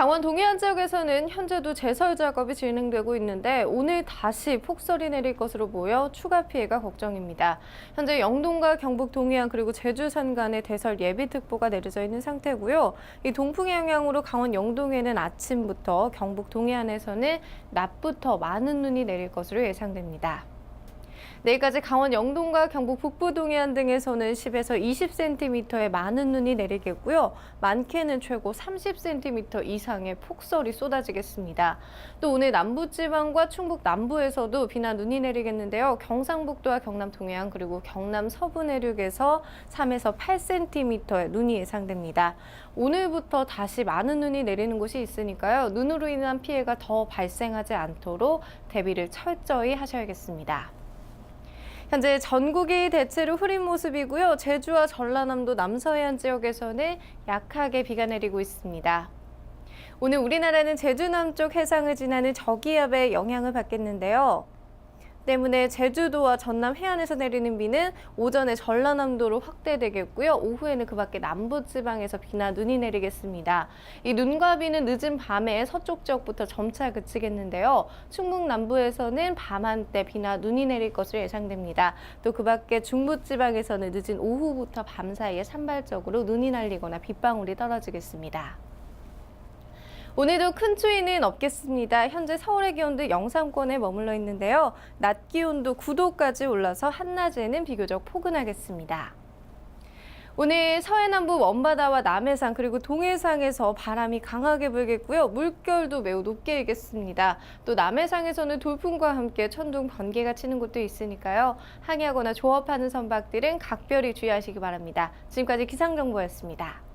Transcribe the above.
강원 동해안 지역에서는 현재도 제설 작업이 진행되고 있는데 오늘 다시 폭설이 내릴 것으로 보여 추가 피해가 걱정입니다. 현재 영동과 경북 동해안 그리고 제주 산 간에 대설 예비특보가 내려져 있는 상태고요. 이 동풍의 영향으로 강원 영동에는 아침부터 경북 동해안에서는 낮부터 많은 눈이 내릴 것으로 예상됩니다. 내일까지 강원 영동과 경북 북부 동해안 등에서는 10에서 20cm의 많은 눈이 내리겠고요. 많게는 최고 30cm 이상의 폭설이 쏟아지겠습니다. 또 오늘 남부지방과 충북 남부에서도 비나 눈이 내리겠는데요. 경상북도와 경남 동해안 그리고 경남 서부 내륙에서 3에서 8cm의 눈이 예상됩니다. 오늘부터 다시 많은 눈이 내리는 곳이 있으니까요. 눈으로 인한 피해가 더 발생하지 않도록 대비를 철저히 하셔야겠습니다. 현재 전국이 대체로 흐린 모습이고요. 제주와 전라남도 남서해안 지역에서는 약하게 비가 내리고 있습니다. 오늘 우리나라는 제주 남쪽 해상을 지나는 저기압의 영향을 받겠는데요. 때문에 제주도와 전남 해안에서 내리는 비는 오전에 전라남도로 확대되겠고요. 오후에는 그 밖에 남부 지방에서 비나 눈이 내리겠습니다. 이 눈과 비는 늦은 밤에 서쪽 지역부터 점차 그치겠는데요. 충북 남부에서는 밤 한때 비나 눈이 내릴 것으로 예상됩니다. 또 그 밖에 중부 지방에서는 늦은 오후부터 밤 사이에 산발적으로 눈이 날리거나 빗방울이 떨어지겠습니다. 오늘도 큰 추위는 없겠습니다. 현재 서울의 기온도 영상권에 머물러 있는데요. 낮 기온도 9도까지 올라서 한낮에는 비교적 포근하겠습니다. 오늘 서해남부 먼바다와 남해상 그리고 동해상에서 바람이 강하게 불겠고요. 물결도 매우 높게 일겠습니다. 또 남해상에서는 돌풍과 함께 천둥 번개가 치는 곳도 있으니까요. 항해하거나 조업하는 선박들은 각별히 주의하시기 바랍니다. 지금까지 기상정보였습니다.